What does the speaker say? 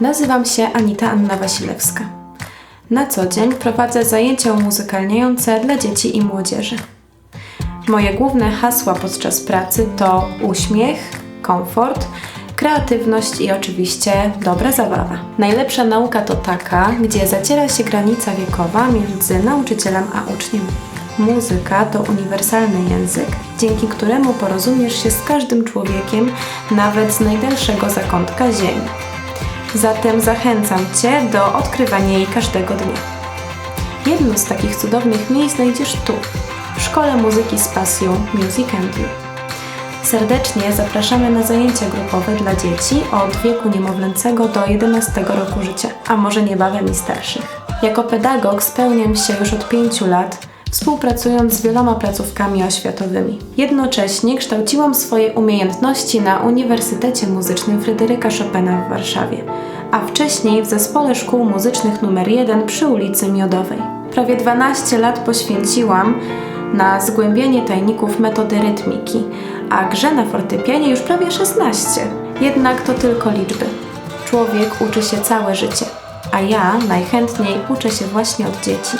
Nazywam się Anita Anna Wasilewska. Na co dzień prowadzę zajęcia umuzykalniające dla dzieci i młodzieży. Moje główne hasła podczas pracy to uśmiech, komfort, kreatywność i oczywiście dobra zabawa. Najlepsza nauka to taka, gdzie zaciera się granica wiekowa między nauczycielem a uczniem. Muzyka to uniwersalny język, dzięki któremu porozumiesz się z każdym człowiekiem, nawet z najdalszego zakątka ziemi. Zatem zachęcam Cię do odkrywania jej każdego dnia. Jedno z takich cudownych miejsc znajdziesz tu, w Szkole Muzyki z Pasją Music and. Serdecznie zapraszamy na zajęcia grupowe dla dzieci od wieku niemowlęcego do 11 roku życia, a może niebawem i starszych. Jako pedagog spełniam się już od 5 lat, współpracując z wieloma placówkami oświatowymi. Jednocześnie kształciłam swoje umiejętności na Uniwersytecie Muzycznym Fryderyka Chopina w Warszawie, a wcześniej w Zespole Szkół Muzycznych nr 1 przy ulicy Miodowej. Prawie 12 lat poświęciłam na zgłębienie tajników metody rytmiki, a grze na fortepianie już prawie 16. Jednak to tylko liczby. Człowiek uczy się całe życie, a ja najchętniej uczę się właśnie od dzieci.